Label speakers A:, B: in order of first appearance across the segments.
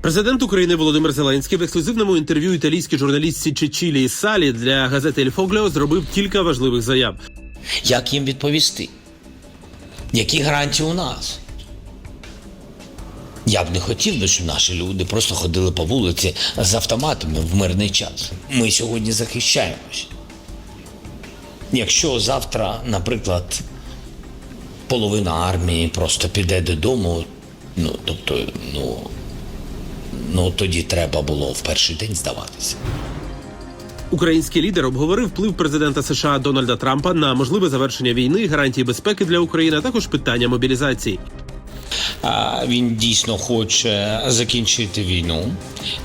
A: Президент України Володимир Зеленський в ексклюзивному інтерв'ю італійській журналістці Чечілії Салі для газети «Ель Фогліо» зробив кілька важливих заяв.
B: Як їм відповісти? Які гарантії у нас? Я б не хотів би, щоб наші люди просто ходили по вулиці з автоматами в мирний час. Ми сьогодні захищаємось. Якщо завтра, наприклад, половина армії просто піде додому, ну тобто, ну, ну тоді треба було в перший день здаватися.
A: Український лідер обговорив вплив президента США Дональда Трампа на можливе завершення війни, гарантії безпеки для України, а також питання мобілізації.
B: Він дійсно хоче закінчити війну.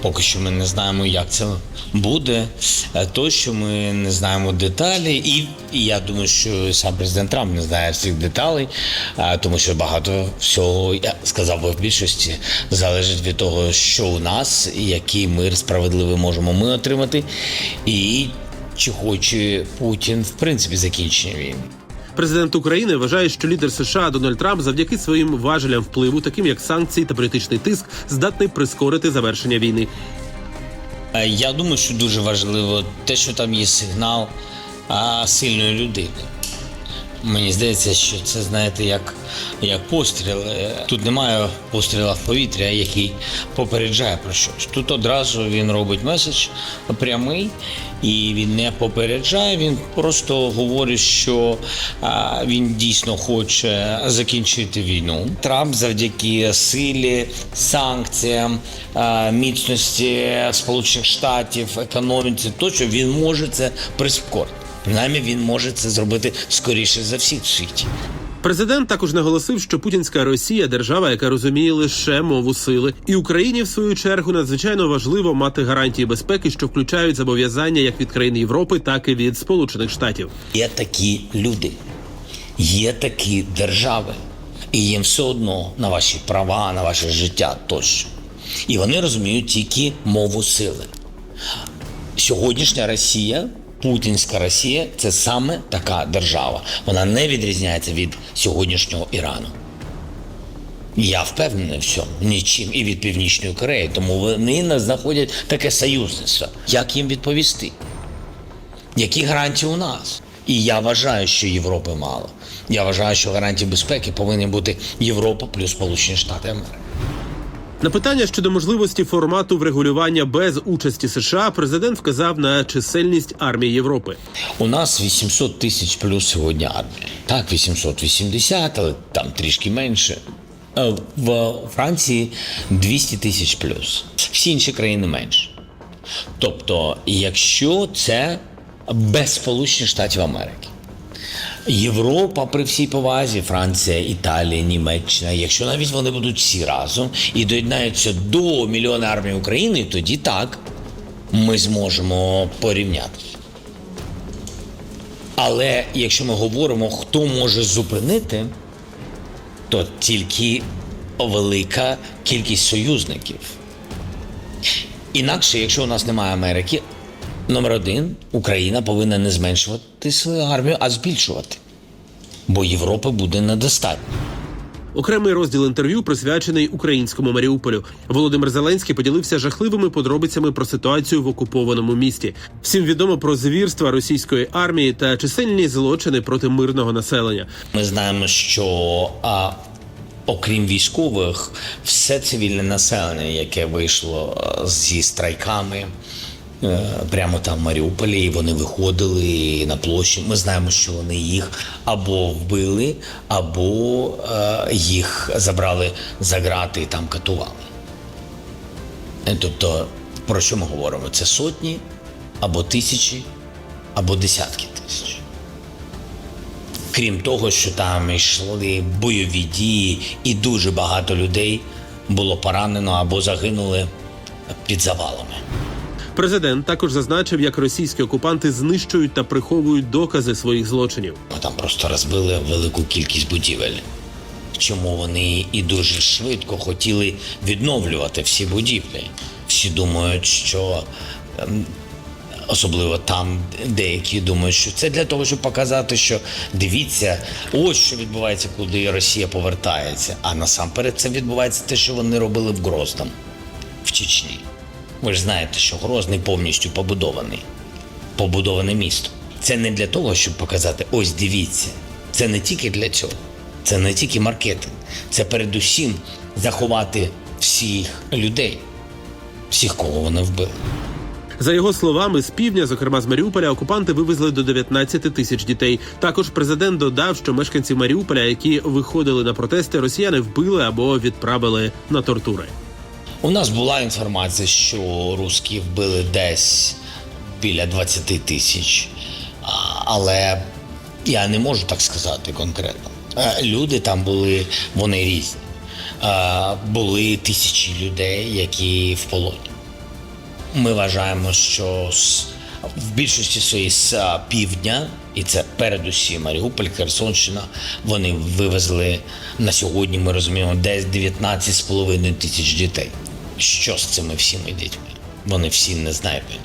B: Поки що ми не знаємо, як це буде. Е, То, що ми не знаємо деталі, і, і я думаю, що сам президент Трамп не знає всіх деталей, тому що багато всього, я сказав би в більшості, залежить від того, що у нас, який мир справедливий можемо ми отримати, і чи хоче Путін в принципі закінчення війни.
A: Президент України вважає, що лідер США Дональд Трамп завдяки своїм важелям впливу, таким як санкції та політичний тиск, здатний прискорити завершення війни.
B: Е, Я думаю, що дуже важливо те, що там є сигнал сильної людини. Мені здається, що це знаєте, як, як постріл. Е, Тут немає постріла в повітря, який попереджає про щось. Тут одразу він робить меседж прямий, і він не попереджає. Він просто говорить, що він дійсно хоче закінчити війну. Трамп завдяки силі, санкціям, міцності Сполучених Штатів, економіці, тощо він може це прискорити. Принаймні він може це зробити скоріше за всіх в світі.
A: Президент також наголосив, що путінська Росія держава, яка розуміє лише мову сили, і Україні, в свою чергу, надзвичайно важливо мати гарантії безпеки, що включають зобов'язання як від країн Європи, так і від Сполучених Штатів.
B: Є такі люди, є такі держави, і їм все одно на ваші права, на ваше життя тощо. І вони розуміють тільки мову сили. Сьогоднішня Росія, путінська Росія, це саме така держава. Вона не відрізняється від сьогоднішнього Ірану. Я впевнений в цьому нічим і від Північної Кореї, тому вони не знаходять таке союзництво. Як їм відповісти? Які гарантії у нас? І я вважаю, що Європи мало. Я вважаю, що гарантії безпеки повинні бути Європа плюс Сполучені Штати Америки.
A: На питання щодо можливості формату врегулювання без участі США президент вказав на чисельність армії Європи.
B: У нас 800 тисяч плюс сьогодні армія. Так, 880, але там трішки менше. Е, В Франції 200 тисяч плюс. Всі інші країни менше. Тобто, якщо це без Сполучених Штатів Америки. Європа при всій повазі, Франція, Італія, Німеччина. Якщо навіть вони будуть всі разом і доєднаються до мільйона армії України, тоді так ми зможемо порівнятися. Але якщо ми говоримо, хто може зупинити, то тільки велика кількість союзників. Інакше, якщо у нас немає Америки, номер один Україна повинна не зменшувати свою армію, а збільшувати. Бо Європи буде недостатньо.
A: Окремий розділ інтерв'ю присвячений українському Маріуполю. Володимир Зеленський поділився жахливими подробицями про ситуацію в окупованому місті. Всім відомо про звірства російської армії та чисельні злочини проти мирного населення.
B: Ми знаємо, що а, окрім військових, все цивільне населення, яке вийшло зі страйками. Е, Прямо там в Маріуполі, і вони виходили на площі. Ми знаємо, що вони їх або вбили, або е, їх забрали за грати і там катували. Е, Тобто, про що ми говоримо? Це сотні, або тисячі, або десятки тисяч. Крім того, що там йшли бойові дії, і дуже багато людей було поранено або загинули під завалами.
A: Президент також зазначив, як російські окупанти знищують та приховують докази своїх злочинів.
B: Там просто розбили велику кількість будівель. Чому вони і дуже швидко хотіли відновлювати всі будівлі? Всі думають, що ем, особливо там деякі думають, що це для того, щоб показати, що дивіться, ось що відбувається, куди Росія повертається. А насамперед це відбувається те, що вони робили в Грозному. в Чечні. Ви ж знаєте, що Грозний повністю побудований. Побудоване місто. Це не для того, щоб показати, ось дивіться. Це не тільки для цього, це не тільки маркетинг, це передусім заховати всіх людей, всіх, кого вони вбили.
A: За його словами, з півдня, зокрема з Маріуполя, окупанти вивезли до 19 тисяч дітей. Також президент додав, що мешканці Маріуполя, які виходили на протести, росіяни вбили або відправили на тортури.
B: У нас була інформація, що русські вбили десь біля 20 тисяч, але я не можу так сказати конкретно. Люди там були, вони різні. Були тисячі людей, які в полоні. Ми вважаємо, що в більшості своїй з півдня, і це передусім Маріуполь, Херсонщина, вони вивезли на сьогодні, ми розуміємо, десь 19,5 тисяч дітей. Що з цими всіми дітьми? Вони всі не знайдені.